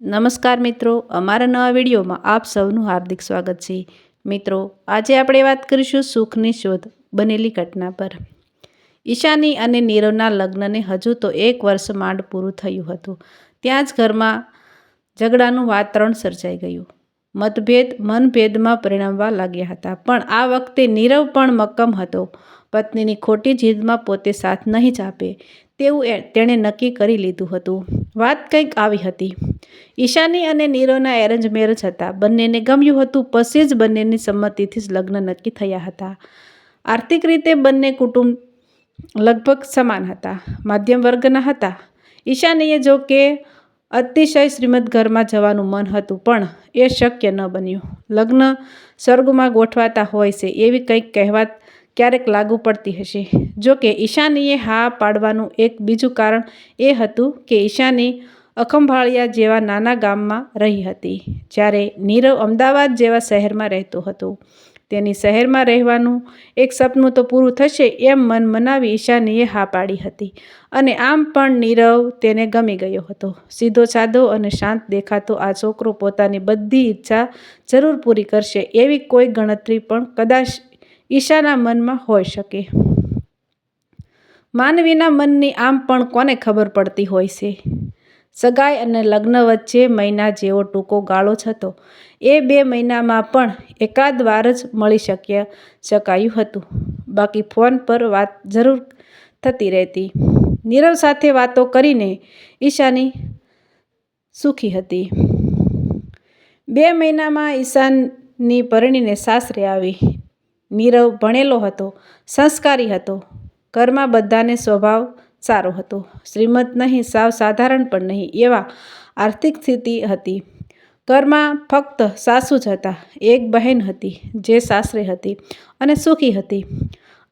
નમસ્કાર મિત્રો, અમારા નવા વિડીયોમાં આપ સૌનું હાર્દિક સ્વાગત છે. મિત્રો, આજે આપણે વાત કરીશું સુખની શોધ બનેલી ઘટના પર. ઈશાની અને નીરવના લગ્નને હજુ તો એક વર્ષ માંડ પૂરું થયું હતું. ત્યાં જ ઘરમાં ઝઘડાનું વાતાવરણ સર્જાઈ ગયું. મતભેદ મનભેદમાં પરિણમવા લાગ્યા હતા. પણ આ વખતે નીરવ પણ મક્કમ હતો. પત્નીની ખોટી જીદમાં પોતે સાથ નહીં જ આપે. તેવું એ- તેણે નક્કી કરી લીધું હતું. વાત કંઈક આવી હતી. ઈશાની અને નીરોના એરેન્જ મેરેજ હતા. બંનેને ગમ્યું હતું, પછી જ બંનેની સંમતિથી જ લગ્ન નક્કી થયા હતા. આર્થિક રીતે બંને કુટુંબ લગભગ સમાન હતા. માધ્યમ વર્ગના હતા. ઈશાનીએ જો કે અતિશય શ્રીમદ ઘરમાં જવાનું મન હતું, પણ એ શક્ય ન બન્યું. લગ્ન સ્વર્ગમાં ગોઠવાતા હોય છે, એવી કંઈક કહેવત ક્યારેક લાગુ પડતી હશે. જો કે ઈશાનીએ હા પાડવાનું એક બીજું કારણ એ હતું કે ઈશાની અખંભાળિયા જેવા નાના ગામમાં રહી હતી, જ્યારે નીરવ અમદાવાદ જેવા શહેરમાં રહેતો હતો. તેની શહેરમાં રહેવાનું એક સપનું તો પૂરું થશે એમ મન મનાવી ઈશાનીએ હા પાડી હતી. અને આમ પણ નીરવ તેને ગમી ગયો હતો. સીધો સાધો અને શાંત દેખાતો આ છોકરો પોતાની બધી ઈચ્છા જરૂર પૂરી કરશે એવી કોઈ ગણતરી પણ કદાચ ઈશાના મનમાં હોઈ શકે. માનવીના મનની આમ પણ કોને ખબર પડતી હોય છે? સગાઈ અને લગ્ન વચ્ચે મહિના જેવો ટૂંકો ગાળો થતો એ બે મહિનામાં પણ એકાદ વાર જ મળી શક્યા શકાયું હતું. બાકી ફોન પર વાત જરૂર થતી રહેતી. નીરવ સાથે વાતો કરીને ઈશાની સુખી હતી. બે મહિનામાં ઈશાનની પરણીને સાસરે આવી. નીરવ ભણેલો હતો, સંસ્કારી હતો, ઘરમાં બધાને સ્વભાવ સારો હતો, શ્રીમંત નહીં, સાવ સાધારણ પણ નહીં, એવા આર્થિક સ્થિતિ હતી. ઘરમાં ફક્ત સાસુ જ હતા, એક બહેન હતી, જે સાસરે હતી અને સુખી હતી.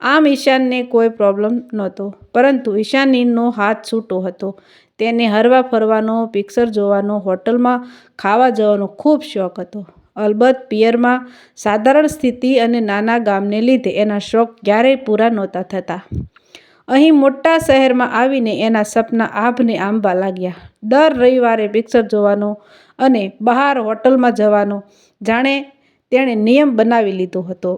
આમ ઈશાનને કોઈ પ્રોબ્લેમ નહોતો, પરંતુ ઈશાનીનો હાથ છૂટો હતો. તેને હરવા ફરવાનો, પિક્ચર જોવાનો, હોટલમાં ખાવા જવાનો ખૂબ શોખ હતો. અલબત્ત પિયરમાં સાધારણ સ્થિતિ અને નાના ગામને લીધે એના શોખ ક્યારેય પૂરા નહોતા થતા. અહીં મોટા શહેરમાં આવીને એના સપના આભને આંબવા લાગ્યા. દર રવિવારે પિક્ચર જોવાનો અને બહાર હોટલમાં જવાનો, જાણે તેણે નિયમ બનાવી લીધો હતો.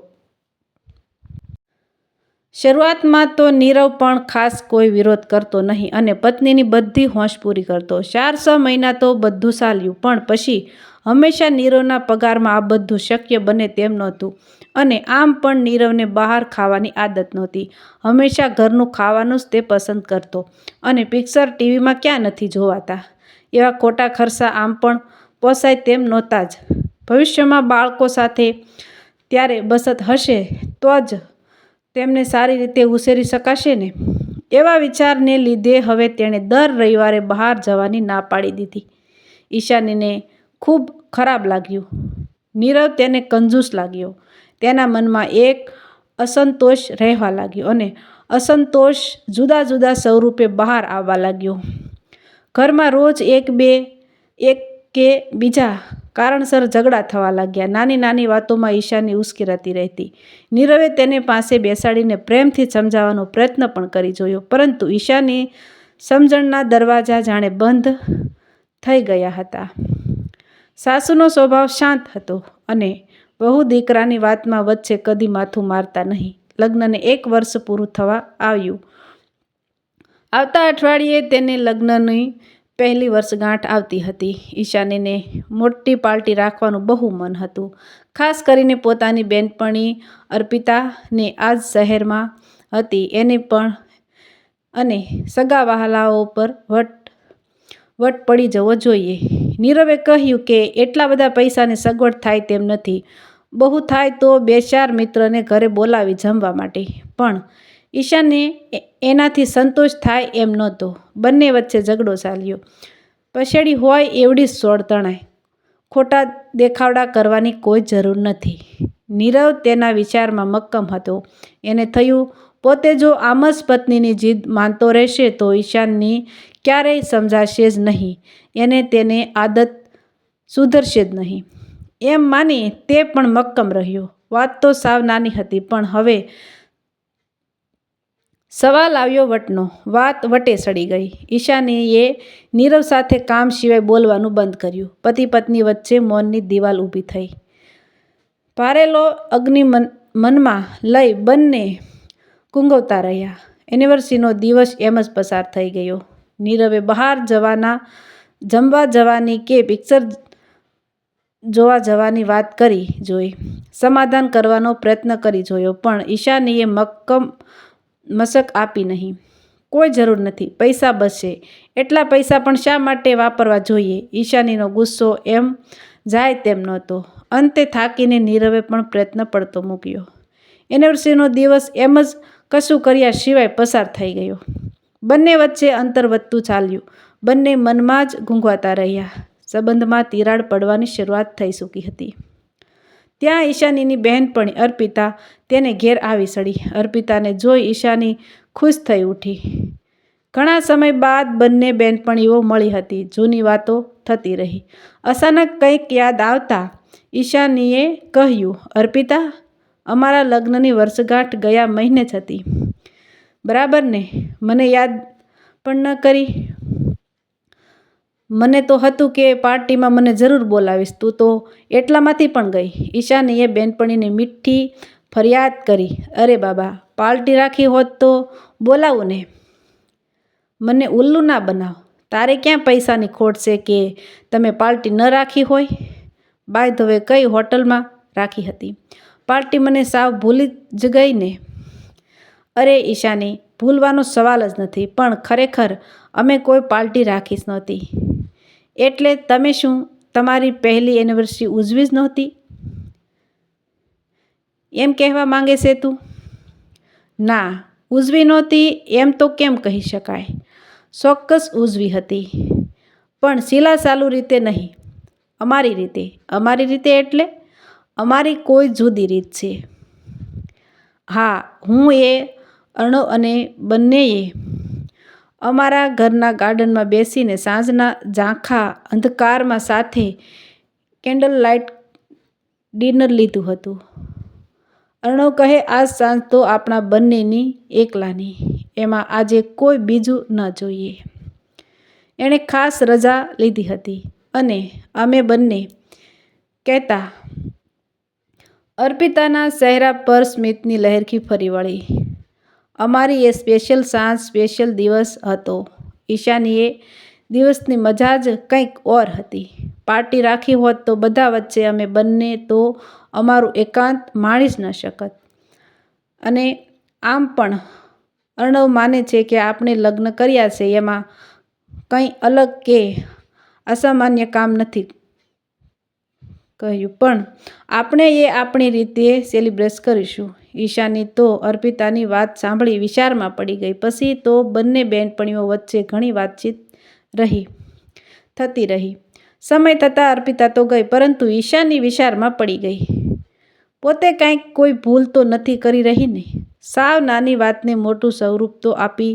શરૂઆતમાં તો નીરવ પણ ખાસ કોઈ વિરોધ કરતો નહીં અને પત્નીની બધી હોંશ પૂરી કરતો. ચાર છ મહિના તો બધું ચાલ્યું, પણ પછી હંમેશા નીરવના પગારમાં આ બધું શક્ય બને તેમ નહોતું. અને આમ પણ નીરવને બહાર ખાવાની આદત નહોતી. હંમેશા ઘરનું ખાવાનું જ તે પસંદ કરતો અને પિક્ચર ટીવીમાં ક્યાં નથી જોવાતા? એવા ખોટા ખર્ચા આમ પણ પોસાય તેમ નહોતા જ. ભવિષ્યમાં બાળકો સાથે ત્યારે બસત હશે તો જ તેમને સારી રીતે ઉછેરી શકાશે ને? એવા વિચારને લીધે હવે તેણે દર રવિવારે બહાર જવાની ના પાડી દીધી. ઈશાનીને ખૂબ ખરાબ લાગ્યું. નીરવ તેને કંજૂસ લાગ્યો. તેના મનમાં એક અસંતોષ રહેવા લાગ્યો અને અસંતોષ જુદા જુદા સ્વરૂપે બહાર આવવા લાગ્યો. ઘરમાં રોજ એક બે, એક કે બીજા કારણસર ઝઘડા થવા લાગ્યા. નાની નાની વાતોમાં ઈશાની ઉશ્કેરાતી રહેતી નીરવે તેને પાસે બેસાડીને પ્રેમથી સમજાવવાનો પ્રયત્ન પણ કરી જોયો. પરંતુ ઈશાની સમજણના દરવાજા જાણે બંધ થઈ ગયા હતા. સાસુનો સ્વભાવ શાંત હતો અને બહુ દીકરાની વાતમાં વચ્ચે કદી માથું મારતા નહીં. લગ્નને એક વર્ષ પૂરું થવા આવ્યું. આવતા અઠવાડિયે તેને લગ્નની પહેલી વર્ષગાંઠ આવતી હતી. ઈશાનીને મોટી પાર્ટી રાખવાનું બહુ મન હતું. ખાસ કરીને પોતાની બેનપણી અર્પિતાને આ જ શહેરમાં હતી. એને પણ અને સગા વહાલાઓ પર વટ વટ પડી જવો જોઈએ. નીરવે કહ્યું કે એટલા બધા પૈસાની સગવડ થાય તેમ નથી. બહુ થાય તો બે ચાર મિત્રને ઘરે બોલાવી જમવા માટે. પણ ઈશાને એનાથી સંતોષ થાય એમ નહોતો. બંને વચ્ચે ઝઘડો ચાલ્યો. પછેડી હોય એવડી જ સોળ તણાય ખોટા દેખાવડા કરવાની કોઈ જરૂર નથી. નીરવ તેના વિચારમાં મક્કમ હતો. એને થયું, પોતે જો આમ જ પત્નીની જીદ માનતો રહેશે તો ઈશાનની ક્યારેય સમજાશે જ નહીં. એને તેને આદત સુધરશે જ નહીં. એમ માની તે પણ મક્કમ રહ્યો. વાત તો સાવ નાની હતી, પણ હવે સવાલ આવ્યો વટનો, વાત વટે સડી ગઈ. ઈશાનીએ નીરવ સાથે કામ સિવાય બોલવાનું બંધ કર્યું. પતિ પત્ની વચ્ચે મૌનની દિવાલ ઊભી થઈ. પારેલો અગ્નિ મન, મનમાં લઈ બંને કુંગવતા રહ્યા. એનિવર્સરીનો દિવસ એમ જ પસાર થઈ ગયો. નીરવે બહાર જવાના, જમવા જવાની કે પિક્ચર જોવા જવાની વાત કરી જોઈ. સમાધાન કરવાનો પ્રયત્ન કરી જોયો, પણ ઈશાનીએ મક્કમ મશક આપી નહીં. કોઈ જરૂર નથી. પૈસા બચશે એટલા પૈસા પણ શા માટે વાપરવા જોઈએ? ઈશાનીનો ગુસ્સો એમ જાય તેમ નહોતો. અંતે થાકીને નીરવે પણ પ્રયત્ન પડતો મૂક્યો. એનિવર્સરીનો દિવસ એમ જ કશું કર્યા સિવાય પસાર થઈ ગયો. બંને વચ્ચે અંતર વધતું ચાલ્યું. બંને મનમાં જ ઘૂંઘવાતા રહ્યા. સંબંધમાં તિરાડ પડવાની શરૂઆત થઈ ચૂકી હતી. ત્યાં ઈશાનીની બહેનપણી અર્પિતા તેને ઘેર આવી સડી. અર્પિતાને જોઈ ઈશાની ખુશ થઈ ઉઠી. ઘણા સમય બાદ બંને બહેનપણીઓ મળી હતી. જૂની વાતો થતી રહી. અચાનક કંઈક યાદ આવતા ઈશાનીએ કહ્યું, અર્પિતા, અમારા લગ્નની વર્ષગાંઠ ગયા મહિને જ હતી. બરાબર ને? મને યાદ પણ ન કરી. મને તો હતું કે પાર્ટીમાં મને જરૂર બોલાવીશ. તું તો એટલામાંથી પણ ગઈ. ઈશાનીએ બેનપણીને મીઠી ફરિયાદ કરી. અરે બાબા, પાર્ટી રાખી હોત તો બોલાવું ને. મને ઉલ્લુ ના બનાવ. તારે ક્યાં પૈસાની ખોટ છે કે તમે પાર્ટી ન રાખી હોય? બાય ધવે કઈ હોટલમાં રાખી હતી? પાર્ટી મને સાવ ભૂલી જ ગઈ ને. અરે ઈશાની, ભૂલવાનો સવાલ જ નથી. પણ ખરેખર અમે કોઈ પાર્ટી રાખી જ નહોતી. એટલે તમે શું? તમારી પહેલી એનિવર્સરી ઉજવી જ નહોતી? એમ કહેવા માંગે છે તું ના, ઉજવી નહોતી એમ તો કેમ કહી શકાય? ચોક્કસ ઉજવી હતી. પણ શીલા ચાલુ રીતે નહીં. અમારી રીતે. અમારી રીતે એટલે અમારી કોઈ જુદી રીત છે. હા, હું એ, અણો અને બંનેએ અમારા ઘરના ગાર્ડનમાં બેસીને સાંજના ઝાંખા અંધકારમાં સાથે કેન્ડલ લાઇટ ડિનર લીધું હતું. અર્ણવ કહે આજ સાંજ તો આપણા બંનેની એકલાની. એમાં આજે કોઈ બીજું ન જોઈએ. એણે ખાસ રજા લીધી હતી અને અમે બંને કહેતા, અર્પિતાના ચહેરા પર સ્મિતની લહેરખી ફરી વળી. અમારી એ સ્પેશિયલ સાંજ, સ્પેશિયલ દિવસ હતો. ઈશાનીએ દિવસની મજા જ કંઈક ઓર હતી. પાર્ટી રાખી હોત તો બધા વચ્ચે અમે બંને તો અમારું એકાંત માણી જ ન શકત. અને આમ પણ અર્ણવ માને છે કે આપણે લગ્ન કર્યા છે, એમાં કંઈ અલગ કે અસામાન્ય કામ નથી કહ્યું. પણ આપણે એ આપણી રીતે સેલિબ્રેટ કરીશું. ઈશાની તો અર્પિતાની વાત સાંભળી વિચારમાં પડી ગઈ. પછી તો બંને બહેનપણીઓ વચ્ચે ઘણી વાતચીત રહી, થતી રહી. સમય થતાં અર્પિતા તો ગઈ, પરંતુ ઈશાની વિચારમાં પડી ગઈ. પોતે કાંઈક કોઈ ભૂલ તો નથી કરી રહી ને? સાવ નાની વાતને મોટું સ્વરૂપ તો આપી,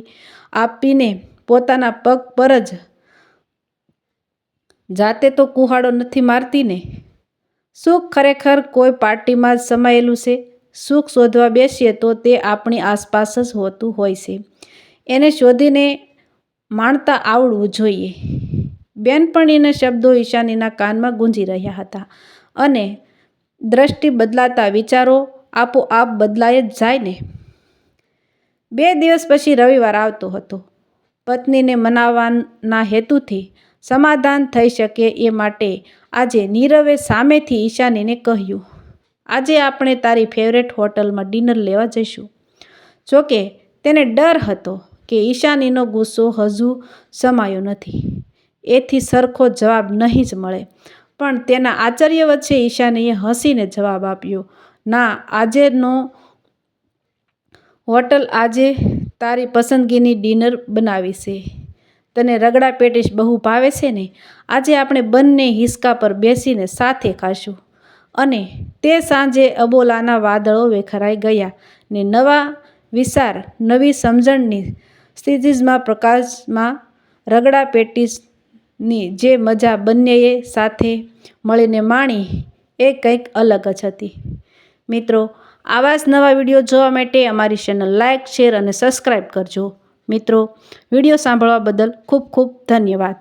આપીને પોતાના પગ પર જ જાતે તો કુહાડો નથી મારતી ને? સુખ ખરેખર કોઈ પાર્ટીમાં જ સમાયેલું છે? સુખ શોધવા બેસીએ તો તે આપણી આસપાસ જ હોતું હોય છે. એને શોધીને માણતા આવડવું જોઈએ. બેનપણીના શબ્દો ઈશાનીના કાનમાં ગુંજી રહ્યા હતા અને દ્રષ્ટિ બદલાતા વિચારો આપોઆપ બદલાય જ જાય ને. બે દિવસ પછી રવિવાર આવતો હતો. પત્નીને મનાવવાના હેતુથી સમાધાન થઈ શકે એ માટે આજે નીરવે સામેથી ઈશાનીને કહ્યું આજે આપણે તારી ફેવરેટ હોટલમાં ડિનર લેવા જઈશું. જોકે, તેને ડર હતો કે ઈશાનીનો ગુસ્સો હજુ સમાયો નથી. એથી સરખો જવાબ નહીં જ મળે. પણ તેના આશ્ચર્ય વચ્ચે ઈશાનીએ હસીને જવાબ આપ્યો, ના, આજેનો હોટલ આજે તારી પસંદગીની ડિનર બનાવી છે. તને રગડા પેટીસ બહુ ભાવે છે ને? આજે આપણે બંને હિસકા પર બેસીને સાથે ખાશું. અને તે સાંજે અબોલાના વાદળો વેખરાઈ ગયા ને નવા વિચાર નવી સમજણની સ્થિતિજમાં પ્રકાશમાં રગડા પેટીસની જે મજા બંનેએ સાથે મળીને માણી એ કંઈક અલગ જ હતી. મિત્રો, આવા જ નવા વીડિયો જોવા માટે અમારી ચેનલ લાઇક શેર અને સબસ્ક્રાઈબ કરજો. મિત્રો, વીડિયો સાંભળવા બદલ ખૂબ ખૂબ ધન્યવાદ.